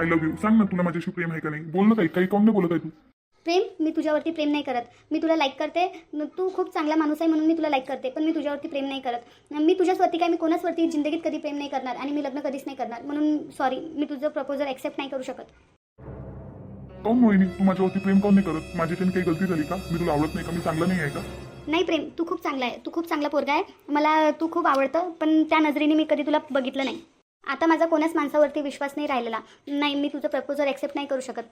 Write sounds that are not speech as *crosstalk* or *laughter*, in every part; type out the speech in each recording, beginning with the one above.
I love you सांग ना तुला माझ्याशी प्रेम आहे का नाही? बोल ना काही काही काऊन नाही बोलत आहे तू? प्रेम? मी तुझ्यावरती प्रेम नाही करत. मी तुला लाईक करते. तू खूप चांगला माणूस आहे म्हणून मी तुला लाईक करते. पण मी तुझ्यावरती प्रेम नाही करत. मी तुझ्यावरती काय मी कोणाचवरती जिंदगीत कधी प्रेम नाही करणार आणि मी लग्न कधीच नाही करणार. म्हणून सॉरी मी तुझं प्रपोजल ॲक्सेप्ट नाही करू शकत. काऊन मोहिनी? तू माझ्यावरती प्रेम काऊन नाही करत? माझ्याच्याने काही गलती झाली का? मी तुला आवडत नाही का? मी चांगला नाही आहे का? नाही प्रेम. तू खूप चांगला आहे. तू खूप चांगला पोरगा आहे. मला तू खूप आवडतं पण त्या नजरेने मी कधी तुला बघितलं नाही. आता माझा कोणाच माणसावरती विश्वास नाही राहिलेला. नाही मी तुझं प्रपोजल ॲक्सेप्ट नाही करू शकत.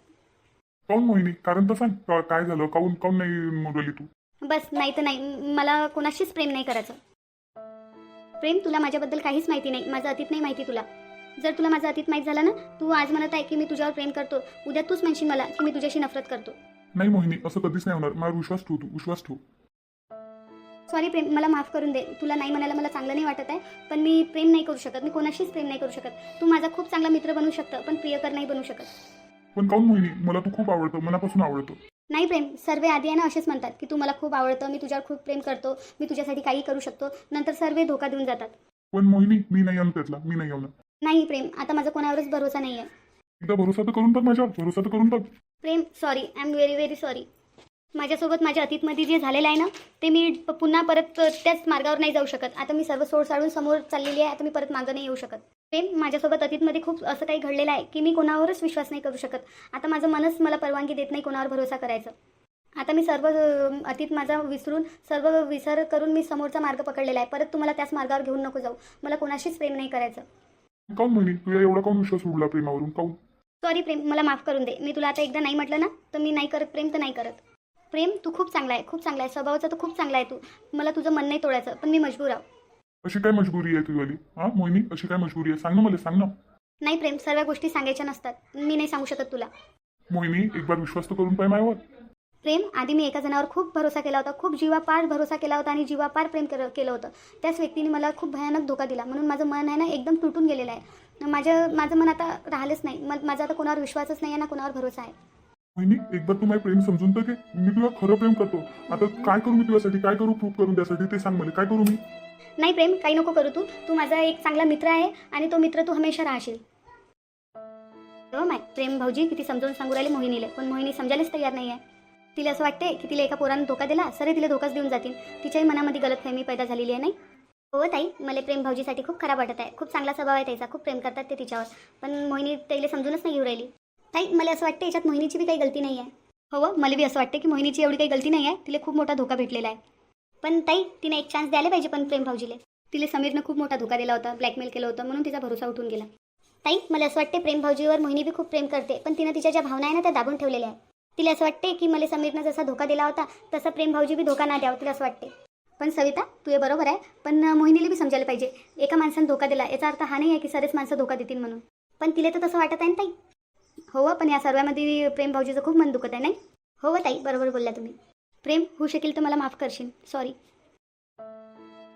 काऊन मोहिनी? कारण तर सांग का- काय झालं? काऊन काऊन नाही मोडली तू? बस नाही तर नाही. म- मला कोणाशीच प्रेम नाही करायचं. प्रेम तुला माझ्याबद्दल काहीच माहिती नाही. माझं अतीत नाही माहिती तुला. जर तुला माझं अतीत माहीत झालं ना तू आज म्हणत आहे की मी तुझ्यावर प्रेम करतो. उद्या तूच म्हणशील मला की मी तुझ्याशी नफरत करतो. नाही मोहिनी असं कधीच नाही होणार. माझा विश्वास ठेव तू. विश्वास ठेव. सॉरी प्रेम मला माफ करून दे. तुला नाही म्हणायला मला चांगलं नाही वाटत आहे पण मी प्रेम नाही करू शकत. मी कोणाशीच प्रेम नाही करू शकत. तू माझा खूप चांगला मित्र बनू शकतं पण प्रियकर नाही बनू शकत. पण काऊन मोहिनी मला तू खूप आवडतं मनापासून आवडतं. नाही प्रेम सर्व आधी आहे ना असेच म्हणतात की तू मला खूप आवडतं मी तुझ्यावर खूप प्रेम करतो मी तुझ्यासाठी काही करू शकतो नंतर सर्व धोका देऊन जातात. पण मोहिनी मी नाही आणू त्यातला मी नाही आणणार नाही प्रेम आता माझा कोणावरच भरोसा नाही आहे एकदा भरोसा तर करून टाक माझ्यावर भरोसा तर करून टाक. Prem sorry I am very very sorry माझ्यासोबत माझ्या अतीतमध्ये जे झालेलं आहे ना ते मी प- पुन्हा परत त्याच मार्गावर नाही जाऊ शकत. आता मी सर्व सोड साडून समोर चाललेली आहे आता मी परत मागं नाही येऊ शकत. प्रेम माझ्यासोबत अतीतमध्ये खूप असं काही घडलेलं आहे की मी कोणावरच विश्वास नाही करू शकत. आता माझं मनच मला परवानगी देत नाही कोणावर भरोसा करायचं. आता मी सर्व अं, अतीत माझा विसरून सर्व विसर करून मी समोरचा मार्ग पकडलेला आहे. परत तुम्हाला त्याच मार्गावर घेऊन नको जाऊ. मला कोणाशीच प्रेम नाही करायचं. काऊन मोहिनी तुला एवढा काऊन विश्वास उडला प्रेमावरून? काऊन सॉरी प्रेम मला माफ करून दे. मी तुला आता एकदा नाही म्हटलं ना तर मी नाही करत. प्रेम तर नाही करत. प्रेम तू खूप चांगला आहे खूप चांगला आहे स्वभावाचा तर खूप चांगला आहे तू. मला तुझं मन नाही तोडायचं पण मी मजबूर आहो. अशी काय मजबुरी आहे तुझीवाली हा मोहिनी अशी काय मजबुरी आहे? सांग ना मला सांग ना. नाही प्रेम सर्व गोष्टी सांगायच्या नसतात. मी नाही सांगू शकत तुला. मोहिनी एक बार विश्वास तर करून पाय माझ्यावर प्रेम आधी मी एका जणावर खूप भरोसा केला होता खूप जीवापार भरोसा केला होता आणि जीवापार प्रेम कर केलं होतं. त्याच व्यक्तीने मला खूप भयानक धोका दिला. म्हणून माझं मन आहे ना एकदम तुटून गेलेलं आहे. माझं माझं मन आता राहिलंच नाही. म- माझा आता कोणावर विश्वासच नाही आहे ना कोणावर भरोसा आहे. मोहिनी एकदा तू माझे प्रेम समजून तर घे. मी तुला खरं प्रेम करतो. आता काय करू मी तुझ्यासाठी? काय करू प्रूफ करून त्यासाठी? ते सांग मला. काय करू मी? नाही प्रेम काही नको करू तू. तू माझा एक चांगला मित्र आहे आणि तो मित्र तू हमेशा राहशील. माय प्रेम भाऊजी किती समजावून सांगू राहिले मोहिनीला. पण मोहिनी समजायलाच तयार नाही आहे तिला असं वाटते की तिला एका पोरानं धोका दिला सरे तिला धोकाच देऊन जातील. तिच्याही मनामध्ये गलतफहमी पैदा झालेली आहे नाही? हो ताई मला प्रेम भाऊजीसाठी खूप खराब वाटत आहे. खूप चांगला स्वभाव आहे त्याचा. खूप प्रेम करतात ते तिच्यावर. पण मोहिनी त्याला समजूनच नाही घेऊ राहिली. ताई मला असं वाटतं याच्यात मोहिनीची बी काही गलती नाही आहे हो व, मला बी असं वाटतं की मोहिनीची एवढी काही गलती नाही आहे तिला खूप मोठा धोका भेटलेला आहे. पण ताई तिने एक चान्स द्यायला पाहिजे पण प्रेम भाऊजीले. तिला समीरनं खूप मोठा धोका दिला होता ब्लॅकमेल केलं होतं म्हणून तिचा भरोसा उठून गेला. ताई मला असं वाटते प्रेम भाऊजीवर मोहिनी बी खूप प्रेम करते पण तिनं तिच्या ज्या भावना आहे ना त्या दाबून ठेवलेल्या आहे तिला असं वाटते की मला समीरनं जसा धोका दिला होता तसा प्रेम भाऊजी बी धोका ना द्यावा तिला असं वाटते पण सविता तू हे बरोबर आहे पण मोहिनीला बी समजायला पाहिजे. एका माणसानं धोका दिला याचा अर्थ हा नाही आहे की सरेच माणसं धोका देतील म्हणून. पण तिला तर तसं वाटत आहे ना ताई? हो पण या सर्वामध्ये प्रेम भाऊजीचं खूप मन दुखत आहे नाही? हो ताई बरोबर बोलला तुम्ही. प्रेम होऊ शकेल तर मला माफ करशील. सॉरी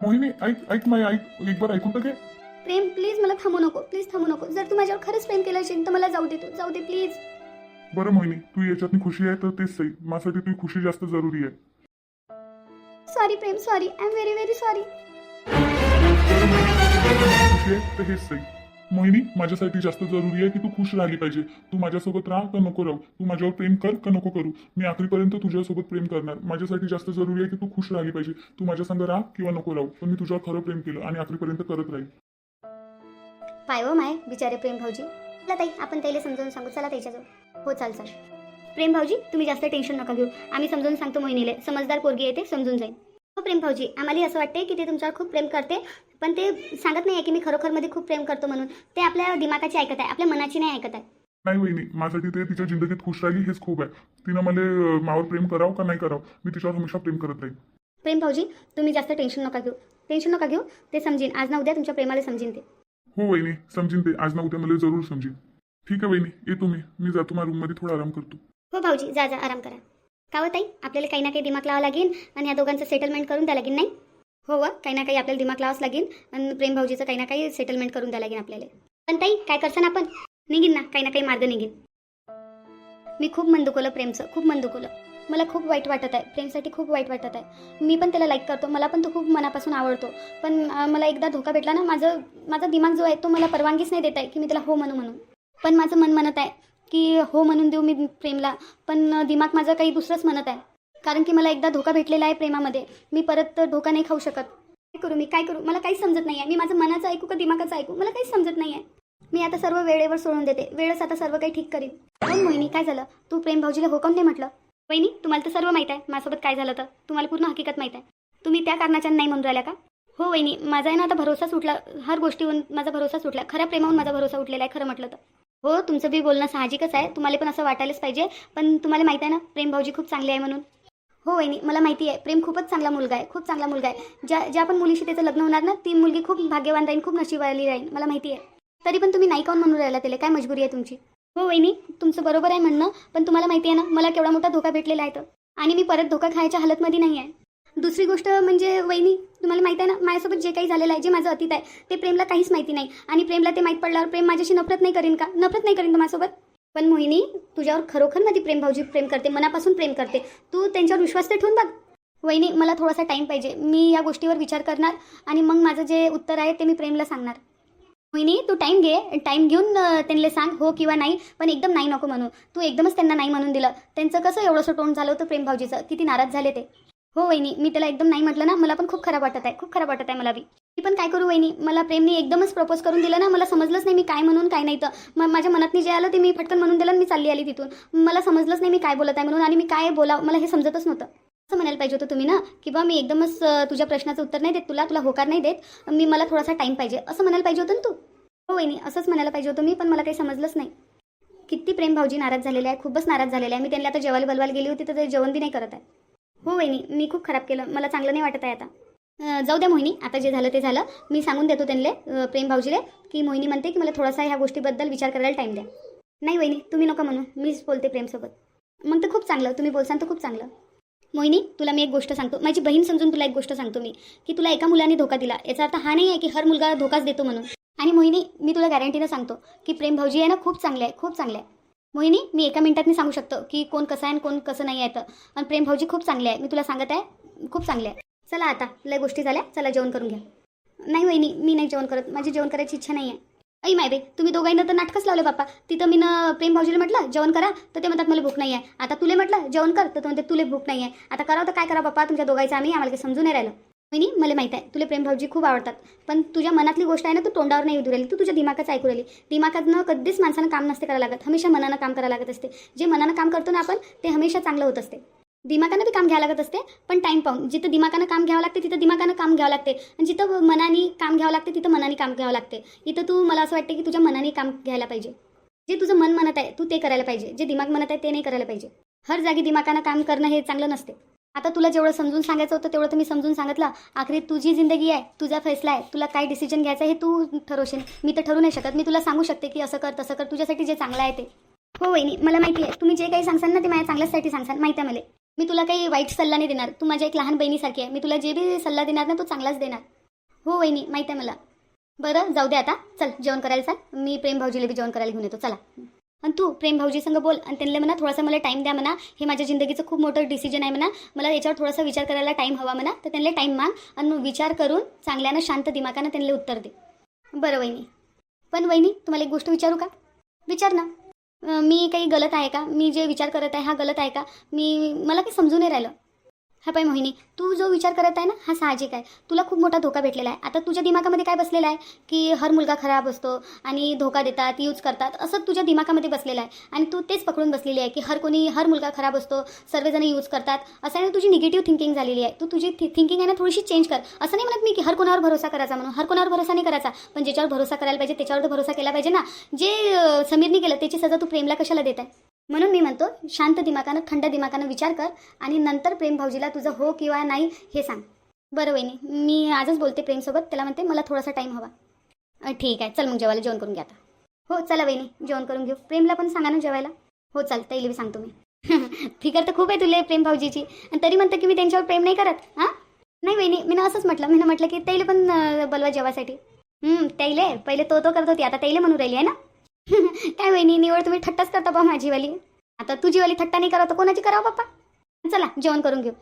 मोहिनी ऐक ऐक माय ऐक एक बार ऐकून तर घे प्रेम प्लीज मला थांबू नको प्लीज थांबू नको. जर तू माझ्यावर खरंच प्रेम केलं असेल तर मला जाऊ दे तू जाऊ दे प्लीज बरं मोहिनी तू याच्यातनी खुशी आहे तर तेच सही. माझ्यासाठी तुझी खुशी जास्त जरुरी आहे. Sorry Prem sorry I am very very sorry खुशी आहे तर हेच सही. मोहिनी माझ्यासाठी जास्त जरुरी आहे की तू खुश राहिली पाहिजे. तू माझ्यासोबत राहा का नको राहू? तू माझ्यावर प्रेम कर का नको करू? मी आखरीपर्यंत तुझ्यासोबत प्रेम करणार. माझ्यासाठी जास्त जरुरी आहे की तू खुश राहिली पाहिजे. तू माझ्या संग राहा किंवा नको राहू. पण मी तुझ्यावर खरं प्रेम केलं आणि आखरीपर्यंत करत राहील. पाय हो माय बिचारे प्रेम भाऊजी. चला ताई आपण त्याला समजावून सांगू. चला त्याच्याजवळ हो चाल चाल. प्रेम भाऊजी तुम्ही जास्त टेन्शन नका घेऊ. आम्ही समजावून सांगतो मोहिनीला. समजदार पोरगी आहे ते समजून जाईल. हो प्रेम भाऊजी. आम्हाला असं वाटते की ते तुमच्यावर खूप प्रेम करते पण ते सांगत नाही आहे की मी खरोखरमध्ये खूप प्रेम करतो म्हणून. ते आपल्या दिमागाची ऐकत आहे आपल्या मनाची नाही ऐकत आहे. नाही वहिनी माझ्यासाठी ते तिच्या जिंदगीत खुश राहिली हेच खूप आहे. तिनं मला मावर प्रेम करावं का नाही करावं? मी तिच्यावर हमेशा प्रेम करत राहील. प्रेम भाऊजी तुम्ही जास्त टेन्शन नका घेऊ. टेन्शन नका घेऊ ते समजीन. आज ना उद्या तुमच्या प्रेमाला समजीन ते. हो वहिनी समजीन ते. आज ना उद्या मला जरूर समजीन. ठीक आहे वहिनी येतो मी मी जातो माझ्या रूममध्ये थोडा आराम करतो. हो भाऊजी जा जा आराम करा. का हो ताई? आपल्याला काही ना काही दिमाग लावा लागेल आणि या दोघांचं सेटलमेंट करून द्या लागेल नाही? हो व काही ना काही आपल्याला दिमाग लावाच लागेल आणि प्रेम भाऊजीचं काही ना काही सेटलमेंट करून द्या लागेल आपल्याला. पण ताई काय करसान आपण? निघीन ना काही ना काही मार्ग निघीन. मी खूप मन दुखवलं प्रेमचं खूप मन दुखवलं. मला खूप वाईट वाटत आहे प्रेमसाठी खूप वाईट वाटत आहे. मी पण त्याला लाईक करतो मला पण तो खूप मनापासून आवडतो. पण मला एकदा धोका भेटला ना माझं माझा दिमाग जो आहे तो मला परवानगीच नाही देत आहे की मी त्याला हो म्हणू म्हणून. पण माझं मन म्हणत आहे की हो म्हणून देऊ मी प्रेमला पण दिमाग माझं काही दुसरंच म्हणत आहे. कारण की मला एकदा धोका भेटलेला आहे प्रेमामध्ये. मी परत धोका नाही खाऊ शकत. काय करू मी? काय करू? मला काहीच समजत नाही आहे मी माझं मनाचं ऐकू का दिमागाचं ऐकू? मला काहीच समजत नाही आहे मी आता सर्व वेळेवर सोडून देते. वेळच आता सर्व काही ठीक करीन. पण मोहिनी? काय झालं? तू प्रेम भाऊजीला हो काऊन नाही म्हटलं? वहिनी तुम्हाला तर सर्व माहीत आहे. माझ्यासोबत काय झालं तर तुम्हाला पूर्ण हकीकत माहीत आहे. तुम्ही त्या कारणाच्या नाही म्हणून राहिल्या का? हो वहिनी माझा आहे ना आता भरोसा सुटला. हर गोष्टीहून माझा भरोसा सुटला. खऱ्या प्रेमाहून माझा भरोसा उठलेला आहे खरं म्हटलं तर. हो तुमचं बी बोलणं साहजिकच आहे. तुम्हाला पण असं वाटायलाच पाहिजे. पण तुम्हाला माहिती आहे ना प्रेम भाऊजी खूप चांगले आहे म्हणून. हो वहिनी मला माहिती आहे. प्रेम खूपच चांगला मुलगा आहे. खूप चांगला मुलगा आहे. ज्या ज्या पण मुलीशी त्याचं लग्न होणार ना ती मुलगी खूप भाग्यवान राहील खूप नशिबाली राहील मला माहिती आहे. तरी पण तुम्ही नाही काऊन म्हणून राहिला त्याला? काय मजबुरी आहे तुमची? हो वहिनी तुमचं बरोबर आहे म्हणणं. पण तुम्हाला माहिती आहे ना मला केवढा मोठा धोका भेटलेला आहे तर. आणि मी परत धोका खायच्या हालतमध्ये नाही आहे. दुसरी गोष्ट म्हणजे वहिनी तुम्हाला माहिती आहे ना माझ्यासोबत जे काही झालेलं आहे जे माझं अतीत आहे ते प्रेमला काहीच माहिती नाही. आणि प्रेमला ते माहीत पडल्यावर प्रेम माझ्याशी नफरत नाही करीन का? नफरत नाही करीन का माझ्यासोबत पण मोहिनी तुझ्यावर खरोखर माझी प्रेम भाऊजी प्रेम करते मनापासून प्रेम करते. तू त्यांच्यावर विश्वास तर ठेवून बघ. वहिनी मला थोडासा टाईम पाहिजे. मी या गोष्टीवर विचार करणार आणि मग माझं जे उत्तर आहे ते मी प्रेमला सांगणार. मोहिनी तू टाईम घे. टाईम घेऊन त्यांना सांग हो किंवा नाही पण एकदम नाही नको म्हणू. तू एकदमच त्यांना नाही म्हणून दिलं. त्यांचं कसं एवढंसं तोंड झालं होतं प्रेम भाऊजीचं? किती नाराज झाले ते. हो वहिनी मी त्याला एकदम नाही म्हटलं ना मला पण खूप खराब वाटत आहे खूप खराब वाटत आहे मला बी. मी पण काय करू वहिनी? मला प्रेमने एकदमच प्रपोज करून दिलं ना मला समजलंच नाही मी काय म्हणून काय नाही तर. मग माझ्या मनातनी जे आलं ते मी पटकन म्हणून दिलं मी चालली आली तिथून. मला समजलंच नाही मी काय बोलत आहे म्हणून आणि मी काय बोला मला हे समजतच नव्हतं. असं म्हणायला पाहिजे होतं तुम्ही ना की बा मी एकदमच तुझ्या प्रश्नाचं उत्तर नाही देत तुला तुला होकार नाही देत मी मला थोडासा टाईम पाहिजे. असं म्हणायला पाहिजे होतं ना तू? हो वहिनी असंच म्हणायला पाहिजे होतं मी पण मला काही समजलंच नाही. किती प्रेम भाऊजी नाराज झालेले आहे खूपच नाराज झालेले आहे. मी त्यांना आता जेवायला बलवायला गेली होती तर ते जेवण बी नाही करत आहे. हो वहिनी मी खूप खराब केलं. मला चांगलं नाही वाटत आहे आता. जाऊ द्या मोहिनी. आता जे झालं ते झालं. मी सांगून देतो त्यांना प्रेम भाऊजीले की मोहिनी म्हणते की मला थोडासा ह्या गोष्टीबद्दल विचार करायला टाईम द्या. नाही वहिनी तुम्ही नका म्हणू. मीच बोलते प्रेमसोबत. मग तर खूप चांगलं. तुम्ही बोलसान तर खूप चांगलं. मोहिनी तुला मी एक गोष्ट सांगतो. माझी बहीण समजून तुला एक गोष्ट सांगतो मी की तुला एका मुलाने धोका दिला. याचा अर्थ हा नाही आहे की हर मुलगा धोकाच देतो म्हणून. आणि मोहिनी मी तुला गॅरंटीनं सांगतो की प्रेम भाऊजी आहे ना खूप चांगले आहे खूप चांगले आहे. मोहिनी मी एका मिनिटात सांगू शकतो की कोण कसं आहे आणि कोण कसं नाही आहे तर पण प्रेम भाऊजी खूप चांगले आहे. मी तुला सांगत आहे खूप चांगले आहे. चला आता लय गोष्टी झाल्या चला जेवण करून घ्या. नाही वहिनी मी नाही जेवण करत माझी जेवण करायची इच्छा नाही आहे ऐ मायबे तुम्ही दोघांना तर नाटकच लावले बाप्पा. तिथं मी ना प्रेम भाऊजीला म्हटलं जेवण करा तर ते म्हणतात मला भूक नाही आहे आता तुले म्हटलं जेवण कर तर म्हणते तुले भूक नाही आहे आता करावं तर काय करा बाप्पा तुमच्या दोघांचं आम्ही आम्हाला काही समजून नाही राहिलं. वहिनी मला माहीत आहे तुला प्रेम भाऊजी खूप आवडतात पण तुझ्या मनातली गोष्ट आहे ना तू तोंडावर नाही उदू राहिली तू तुझ्या दिमागाच ऐकू राहिली. दिमागातनं कधीच माणसानं काम नसते करायला लागत हमेशा मनानं काम करायला लागत असते. जे मनानं काम करतो ना आपण ते हमेशा चांगलं होत असते. दिमागानं बी काम घ्यावं लागत असते पण टाईम पाहून. जिथं दिमागानं काम घ्यावं लागते तिथं दिमागानं काम घ्यावं लागते. आणि जिथं मनाने काम घ्यावं लागते तिथं मनाने काम घ्यावं लागते. इथं तू मला असं वाटते की तुझ्या मनाने काम घ्यायला पाहिजे. जे तुझं मन म्हणत आहे तू ते करायला पाहिजे. जे दिमाग म्हणत आहे ते नाही करायला पाहिजे. हर जागी दिमागानं काम करणं हे चांगलं नसते. आता तुला जेवढं समजून सांगायचं होतं तेवढं तर मी समजून सांगितलं. आखरी तुझी जिंदगी आहे तुझा फैसला आहे. तुला काय डिसिजन घ्यायचं हे तू ठरवशील. मी तर ठरू नाही शकत. मी तुला सांगू शकते की असं कर तसं कर. तुझ्यासाठी जे चांगलं आहे ते. हो वहिनी मला माहिती आहे. तुम्ही जे काही सांगसाल ना ते माझ्या चांगल्यासाठी सांगसाल माहिती आहे मला. मी तुला काही वाईट सल्ला नाही देणार. तू माझ्या एक लहान बहिणीसारखी आहे. मी तुला जे बी सल्ला देणार ना तो चांगलाच देणार. हो वहिनी माहिती आहे मला. बरं जाऊ दे आता. चल जेवण करायला चाल. मी प्रेम भाऊजीला बी जेवण करायला घेऊन येतो. चला. आणि तू प्रेम भाऊजी संग बोल आणि त्यांना म्हणा थोडासा मला टाईम द्या म्हणा. हे माझ्या जिंदगीचं खूप मोठं डिसिजन आहे म्हणा. मला याच्यावर थोडासा विचार करायला टाईम हवा म्हणा. तर त्यांना टाईम माग आणि मग विचार करून चांगल्यानं शांत दिमागानं त्यांना उत्तर दे. बरं वहिनी. पण वहिनी तुम्हाला एक गोष्ट विचारू का? विचार ना. मी काही गलत आहे का? मी जे विचार करत आहे हा गलत आहे का? मी मला काही समजून नाही राहिलं. हा पाय मोहिनी तू जो विचार करत आहे ना हा साहजिक आहे. तुला खूप मोठा धोका भेटलेला आहे. आता तुझ्या दिमागामध्ये काय बसलेला आहे? की हर मुलगा खराब असतो आणि धोका देतात यूज करतात असं तुझ्या दिमागामध्ये बसलेलं आहे. आणि तू तेच पकडून बसलेली आहे की हर कोणी हर मुलगा खराब असतो सर्वजण यूज करतात असं आहे तुझी निगेटिव्ह थिंकिंग झालेली आहे. तू तुझी थिंकिंग आहे ना थोडीशी चेंज कर. असं नाही म्हणत मी की हर कोणावर भरोसा करायचा म्हणून हर कोणावर भरोसा नाही करायचा. पण ज्याच्यावर भरोसा करायला पाहिजे त्याच्यावर तर भरोसा केला पाहिजे ना. जे समीरने केलं त्याची सजा तू प्रेमला कशाला देत आहे? म्हणून मी म्हणतो शांत दिमागानं थंड दिमागानं विचार कर आणि नंतर प्रेम भाऊजीला तुझं हो किंवा नाही हे सांग. बरं वहिनी मी आजच बोलते प्रेमसोबत. त्याला म्हणते मला थोडासा टाईम हवा. ठीक आहे. चल मग जेवायला जेवण करून घ्या आता. हो चला वहिनी जेवण करून घेऊ. प्रेमला पण सांगा ना जेवायला. हो चाल तैली बी सांगतो मी. *laughs* फिकर तर खूप आहे तुले प्रेम भाऊजीची. आणि तरी म्हणतं की मी त्यांच्यावर प्रेम नाही करत हां? नाही वहिनी मी असंच म्हटलं. मी म्हटलं की तैले पण बोलवा जेवासाठी. त्याईले पहिले तो तो करत होती. आता तैले म्हणून राहिली आहे ना? काय वहिनी निवड तुम्ही थट्टाच करता बा माझीवाली आता तुझीवाली थट्टा नाही करावं तर कोणाची करावं बाप्पा? चला जेवण करून घेऊ.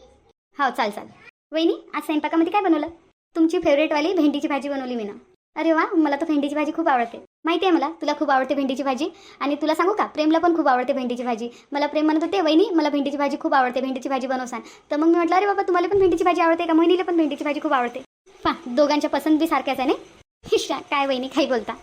हो चाल चाल. वहिनी आज स्वयंपाकामध्ये काय बनवलं? तुमची फेवरेटवाली भेंडीची भाजी बनवली मी ना. अरे वा मला तर भेंडीची भाजी खूप आवडते. माहिती आहे मला तुला खूप आवडते भेंडीची भाजी? आणि तुला सांगू का प्रेमला पण खूप आवडते भेंडीची भाजी. मला प्रेम म्हणत होते वहिनी मला भेंडीची भाजी खूप आवडते भेंडीची भाजी बनवसान. तर मग मी म्हटलं अरे बाबा तुम्हाला पण भेंडीची भाजी आवडते का? मोहिनीला पण भेंडीची भाजी खूप आवडते. पा दोघांच्या पसंत बी सारख्याच आहे ना *laughs* काय वहिनी काही बोलता.